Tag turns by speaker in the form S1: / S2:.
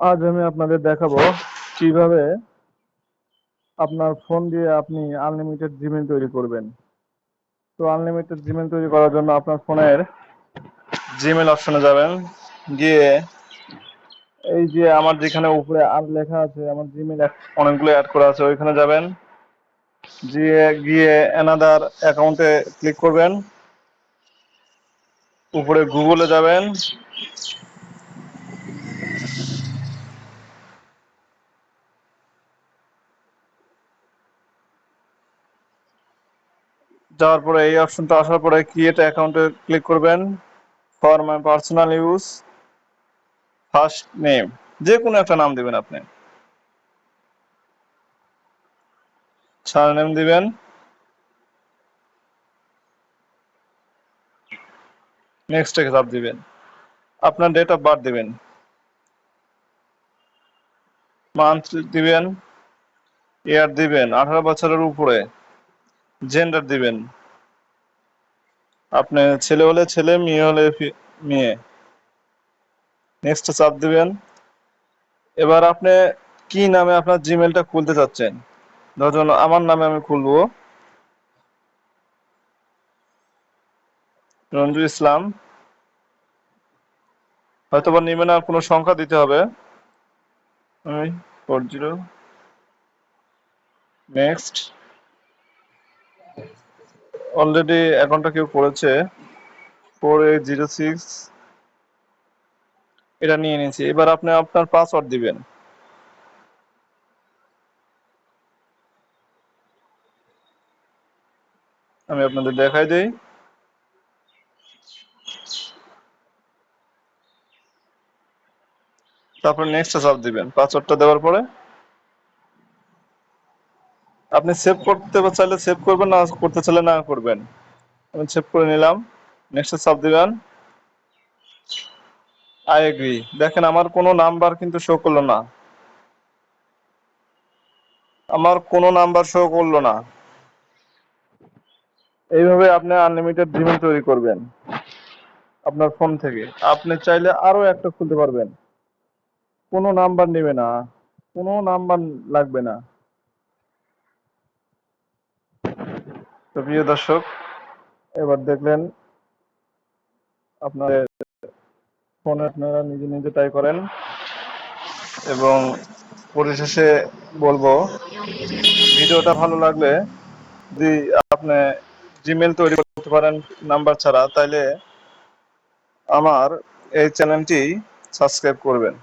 S1: আজ আমি আপনাদের দেখাবো কীভাবে আপনার ফোন দিয়ে আপনি আনলিমিটেড জিমেল তৈরি করবেন। তো আনলিমিটেড জিমেল তৈরি করার জন্য আপনার ফোনের জিমেল অপশনে যাবেন। গিয়ে এই যে আমার যেখানে উপরে আর লেখা আছে, আমার জিমেল অনেকগুলো অ্যাড করা আছে, ওইখানে যাবেন। গিয়ে গিয়ে অ্যানাদার অ্যাকাউন্টে ক্লিক করবেন। উপরে গুগলে যাবেন। যাওয়ার পরে এই অপশনটা আসার পরে ক্রিয়েট অ্যাকাউন্টে ক্লিক করবেন। For my personal use first name যে কোনো একটা নাম দিবেন আপনি। সার নেম দিবেন। নেক্সট এ চাপ দিবেন। আপনার ডেট অফ বার্থ দিবেন। মান্থ দিবেন। ইয়ার দিবেন। আঠারো বছরের উপরে। জেন্ডার দিবেন। আপনি ছেলে হলে ছেলে, মেয়ে হলে মেয়ে। নেক্সট চাপ দিবেন। এবার আপনি কি নামে আপনার জিমেলটা খুলতে চাচ্ছেন? ধরুন আমার নামে আমি খুলবো। রঞ্জু ইসলাম। হয়তো বা নিবেন আর কোনো সংখ্যা দিতে হবে। ফোর জিরো নেক্সট অলরেডি অ্যাকাউন্টটা কেউ করেছে ফোর এইট জিরো সিক্স এটা নিয়ে নিয়েছি। এবার আপনি আপনার পাসওয়ার্ড দিবেন। আমি আপনাদের দেখাই দেই। তারপর নেক্সট চাপ দিবেন। পাসওয়ার্ডটা দেওয়ার পরে আপনি সেভ করতে চাইলে সেভ করবেন, না করতে চাইলে না করবেন। আমি সেভ করে নিলাম। নেক্সট চাপ দিবেন। আই এগ্রি দেখেন, আমার কোনো নাম্বার কিন্তু শো করল না। আমার কোনো নাম্বার শো করল না। এইভাবে আপনি আনলিমিটেড জিমেল তৈরি করবেন আপনার ফোন থেকে। আপনি চাইলে আরও একটা খুলতে পারবেন। কোনো নাম্বার নেবে না। কোনো নাম্বার লাগবে না। প্রিয় দর্শক, এবার দেখলেন আপনাদের ফোনে আপনারা নিজে নিজে করেন এবং পরিশেষে বলব, ভিডিওটা ভালো লাগলে যদি আপনি জিমেল তৈরি করতে পারেন নাম্বার ছাড়া, তাইলে আমার এই চ্যানেলটি সাবস্ক্রাইব করবেন।